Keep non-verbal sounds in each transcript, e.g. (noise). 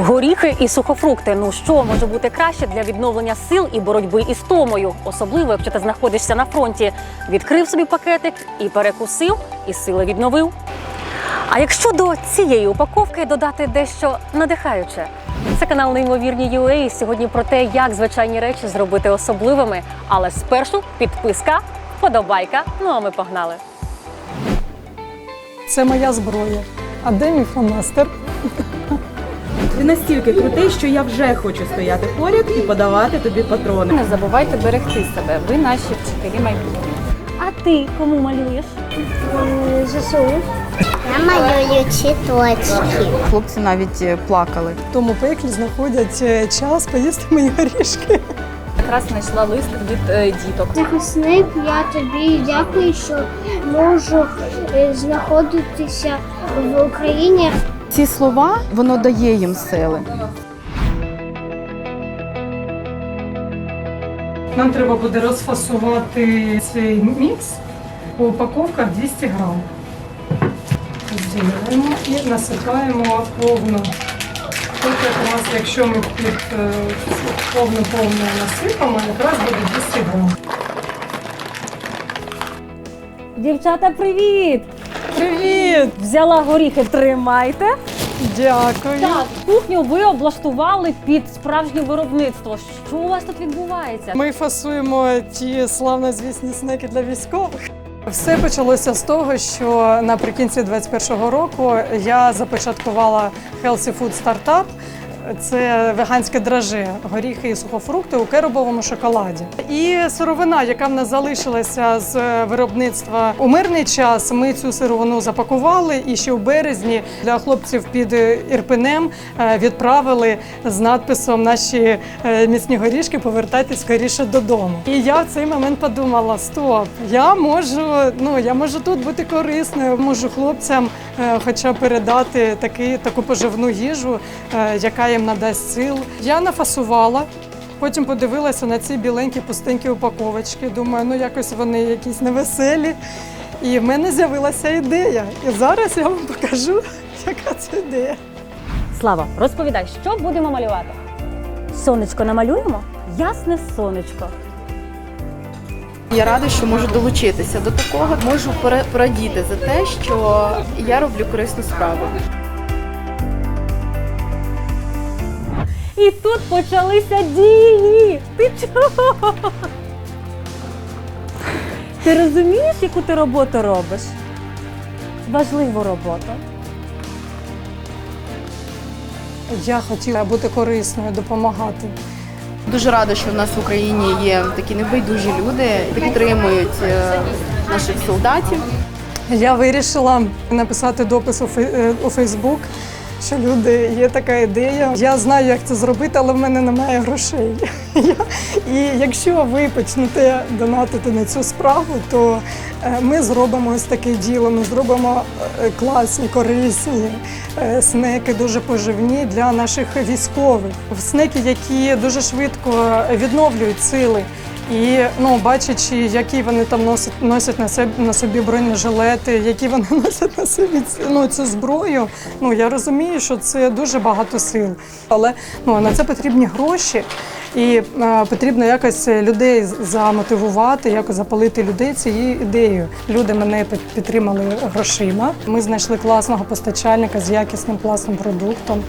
Горіхи і сухофрукти. Ну що може бути краще для відновлення сил і боротьби із томою, особливо якщо ти знаходишся на фронті. Відкрив собі пакетик і перекусив, і сили відновив. А якщо до цієї упаковки додати дещо надихаюче, це канал Неймовірні UA. Сьогодні про те, як звичайні речі зробити особливими. Але спершу підписка, вподобайка. Ну а ми погнали. Це моя зброя. А де мій фломастер? Ти настільки крутий, що я вже хочу стояти поряд і подавати тобі патрони. Не забувайте берегти себе. Ви наші вчителі майбутнього. А ти кому малюєш? ЗСУ. Я малюю цвіточки. Хлопці навіть е, плакали. В тому пеклі знаходять е, час поїсти мої горішки. Якраз знайшла лист від е, діток. Захисник, я тобі дякую, що можу е, знаходитися в Україні. Ці слова воно дає їм сили. Нам треба буде розфасувати цей мікс по упаковках 200 грам. Розділяємо і насипаємо повну. Тут якраз, якщо ми під е, повну-повну насипаємо, якраз буде 200 грам. Дівчата, привіт! Привіт! Взяла горіхи, тримайте. Дякую. Так, кухню ви облаштували під справжнє виробництво. Що у вас тут відбувається? Ми фасуємо ті славнозвісні снеки для військових. Все почалося з того, що наприкінці 2021 року я започаткувала Healthy Food Startup. Це веганське драже, горіхи і сухофрукти у керубовому шоколаді. І сировина, яка в нас залишилася з виробництва у мирний час. Ми цю сировину запакували і ще у березні для хлопців під Ірпенем е, відправили з надписом Наші е, міцні горішки повертайтесь скоріше додому. І я в цей момент подумала: стоп, я можу, ну я можу тут бути корисною, можу хлопцям е, хоча передати таки, таку поживну їжу, е, яка їм надасть сил. Я нафасувала. Потім подивилася на ці біленькі пустенькі упаковочки. Думаю, ну якось вони якісь невеселі. І в мене з'явилася ідея. І зараз я вам покажу, (laughs) яка це ідея. Слава, розповідай, що будемо малювати? Сонечко намалюємо? Ясне сонечко. Я рада, що можу долучитися до такого. Можу порадіти за те, що я роблю корисну справу. І тут почалися дії. Ти чого? Ти розумієш, яку ти роботу робиш? Важливу роботу. Я хотіла бути корисною, допомагати. Дуже рада, що в нас в Україні є такі небайдужі люди, підтримують е, наших солдатів. Я вирішила написати допис у е, у Фейсбук, що люди є така ідея. Я знаю, як це зробити, але в мене немає грошей. (laughs) І якщо ви почнете донатити на цю справу, то е, ми зробимо ось таке діло. Ми зробимо е, класні, корисні е, снеки, дуже поживні для наших військових. Снеки, які дуже швидко відновлюють сили. І ну, бачачи, які вони там носять, носять на собі, на собі бронежилети, які вони (laughs) носять на собі ну, цю зброю, ну я розумію, що це дуже багато сил. Але ну, на це потрібні гроші, і е, потрібно якось людей замотивувати, якось запалити людей цією ідеєю. Люди мене під- підтримали грошима. Ми знайшли класного постачальника з якісним класним продуктом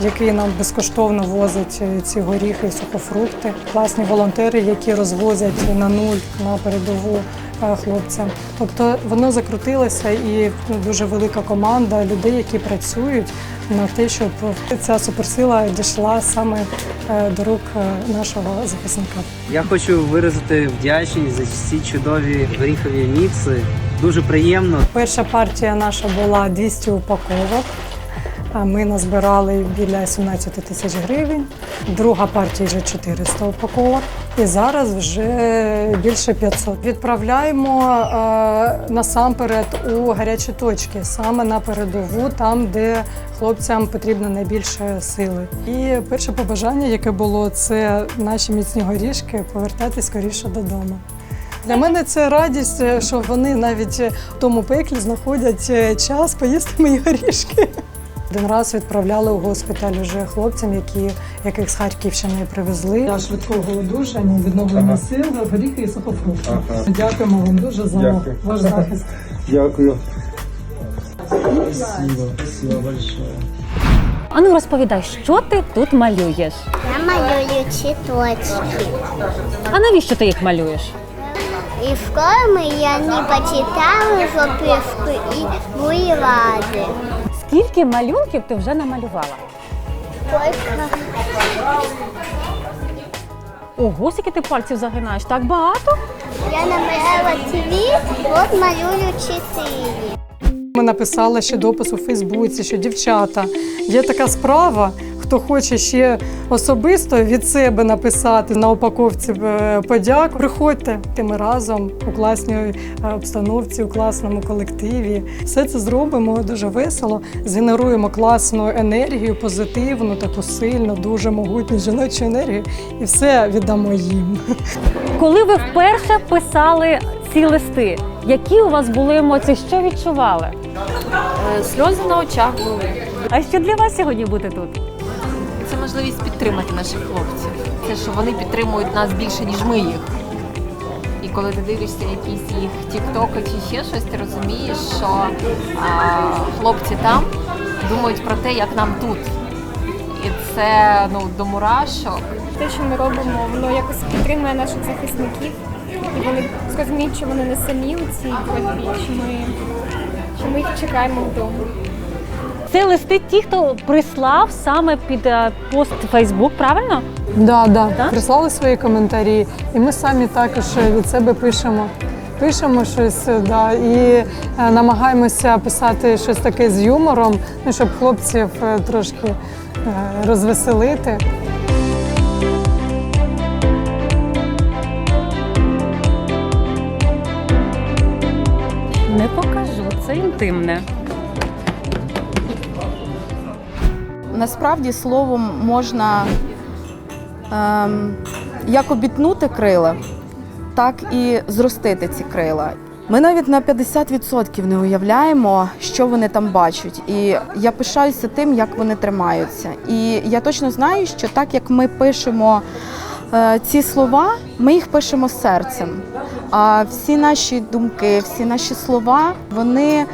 який нам безкоштовно возить е, ці горіхи і сухофрукти. Класні волонтери, які розвозять на нуль на передову е, хлопцям. Тобто воно закрутилося і ну, дуже велика команда людей, які працюють на те, щоб ця суперсила дійшла саме е, до рук нашого захисника. Я хочу виразити вдячність за ці чудові горіхові мікси. Дуже приємно. Перша партія наша була 200 упаковок. А Ми назбирали біля 17 тисяч гривень. Друга партія вже 400 упаковок. І зараз вже більше 500. Відправляємо е, насамперед у гарячі точки, саме на передову, там, де хлопцям потрібно найбільше сили. І перше побажання, яке було, це наші міцні горішки повертатись скоріше додому. Для мене це радість, е, що вони навіть в тому пеклі знаходять е, час поїсти мої горішки. Один раз відправляли у госпіталь уже хлопцям, які яких з Харківщини привезли. Для швидкого одужання, відновлення сил, горіхи і сухофрукти. Дякуємо вам дуже за Дякую. ваш захист. Дякую. Спасибо, спасибо большое. Ану, розповідай, що ти тут малюєш? Я малюю цветочки. А навіщо ти їх малюєш? И в школе я не почитала записку и были рады. Скільки малюнків ти вже намалювала? Ого, скільки ти пальців загинаєш, так багато? я намалювала цвет, от малюю четыре. Ми написали ще допис у Фейсбуці, що дівчата є така справа. Хто хоче ще особисто від себе написати на упаковці е, подяку, приходьте Ти ми разом у класній е, обстановці, у класному колективі. Все це зробимо дуже весело, згенеруємо класну енергію, позитивну, таку сильну, дуже могутню жіночу енергію, і все віддамо їм. Коли ви вперше писали ці листи, які у вас були емоції? Що відчували? Е, Сльози на очах були. А що для вас сьогодні бути тут? Це можливість підтримати наших хлопців. Це що вони підтримують нас більше, ніж ми їх. І коли ти дивишся якісь їх тіктоки чи ще щось, ти розумієш, що а, хлопці там думають про те, як нам тут. І це ну до мурашок. те, що ми робимо, воно якось підтримує наших захисників, і вони зрозуміють, що вони не самі у цій боротьбі, що ми, що ми їх чекаємо вдома. Це листи ті, хто прислав саме під е, пост Фейсбук, правильно? Да, да. Да? Прислали свої коментарі, і ми самі також від себе пишемо. Пишемо щось, да, і е, намагаємося писати щось таке з юмором, ну, щоб хлопців е, трошки е, розвеселити. Не покажу, це інтимне. Насправді словом можна ем, як обітнути крила, так і зростити ці крила. Ми навіть на 50% не уявляємо, що вони там бачать. І я пишаюся тим, як вони тримаються. І я точно знаю, що так як ми пишемо е, ці слова, ми їх пишемо серцем. А всі наші думки, всі наші слова, вони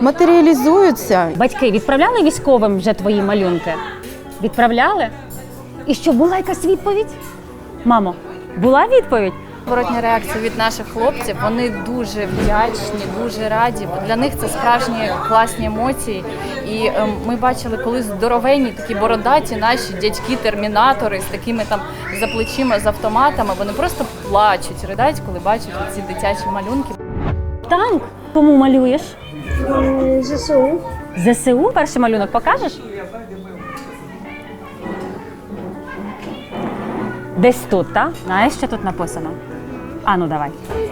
матеріалізуються Батьки відправляли військовим вже твої малюнки? Відправляли? І що була якась відповідь? Мамо, була відповідь? Зворотня реакція від наших хлопців. Вони дуже вдячні, дуже раді. Для них це справжні класні емоції. І ем, ми бачили, коли здоровенні такі бородаті наші дядьки-термінатори з такими там за плечима з автоматами. Вони просто плачуть, ридають, коли бачать ці дитячі малюнки. Танк. Кому малюєш? ЗСУ. ЗСУ перший малюнок покажеш? Десь тут, так? Знаєш, що тут написано? А ну давай.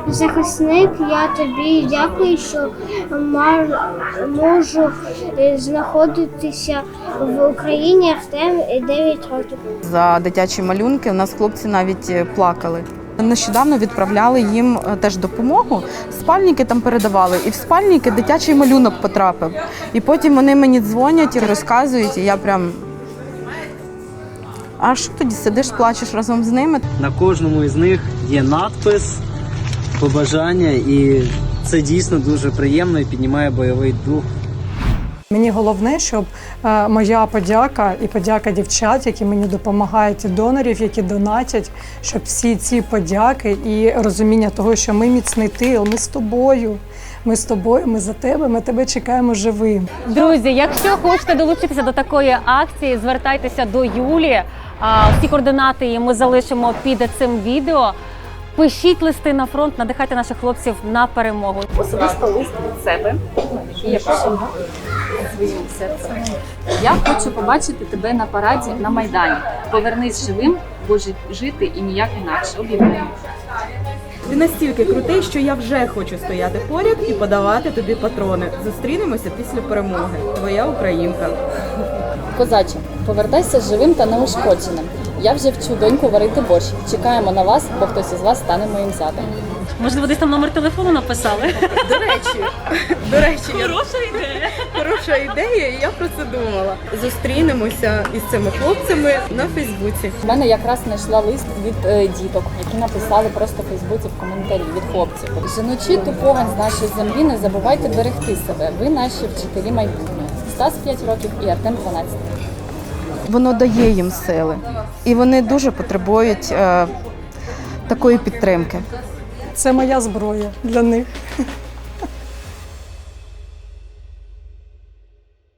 Захисник, я тобі дякую, що мар- можу е, знаходитися в Україні Артем 9 років. за дитячі малюнки. У нас хлопці навіть е, плакали. Нещодавно відправляли їм е, теж допомогу. Спальники там передавали, і в спальники дитячий малюнок потрапив. І потім вони мені дзвонять і розказують, і я прям. А що тоді сидиш, плачеш разом з ними? На кожному із них є надпис, побажання, і це дійсно дуже приємно і піднімає бойовий дух. Мені головне, щоб е, моя подяка і подяка дівчат, які мені допомагають, і донорів, які донатять, щоб всі ці подяки і розуміння того, що ми міцний тил, ми з тобою. Ми з тобою, ми за тебе, ми тебе чекаємо живим. Друзі, якщо хочете долучитися до такої акції, звертайтеся до Юлі. Всі координати ми залишимо під цим відео. Пишіть листи на фронт, надихайте наших хлопців на перемогу. Особисто лист від себе, я пишу своїм серцем. Я хочу побачити тебе на параді на Майдані. Повернись живим, бо жити і ніяк інакше. Обіймаю. Ти настільки крутий, що я вже хочу стояти поряд і подавати тобі патрони. Зустрінемося після перемоги. Твоя українка. Козаче, повертайся живим та неушкодженим. Я вже вчу доньку варити борщ. Чекаємо на вас, бо хтось із вас стане моїм зятем. Можливо, десь там номер телефону написали. До речі, до речі, хороша ідея. Хороша ідея, і я про це думала. Зустрінемося із цими хлопцями на Фейсбуці. У мене якраз знайшла лист від е, діток, які написали просто в Фейсбуці в коментарі від хлопців. Жіночі ту погань з нашої землі, не забувайте берегти себе. Ви наші вчителі майбутнього. Стас 5 років і Артем 12. Воно дає їм сили, і вони дуже потребують е, такої підтримки. Це моя зброя для них.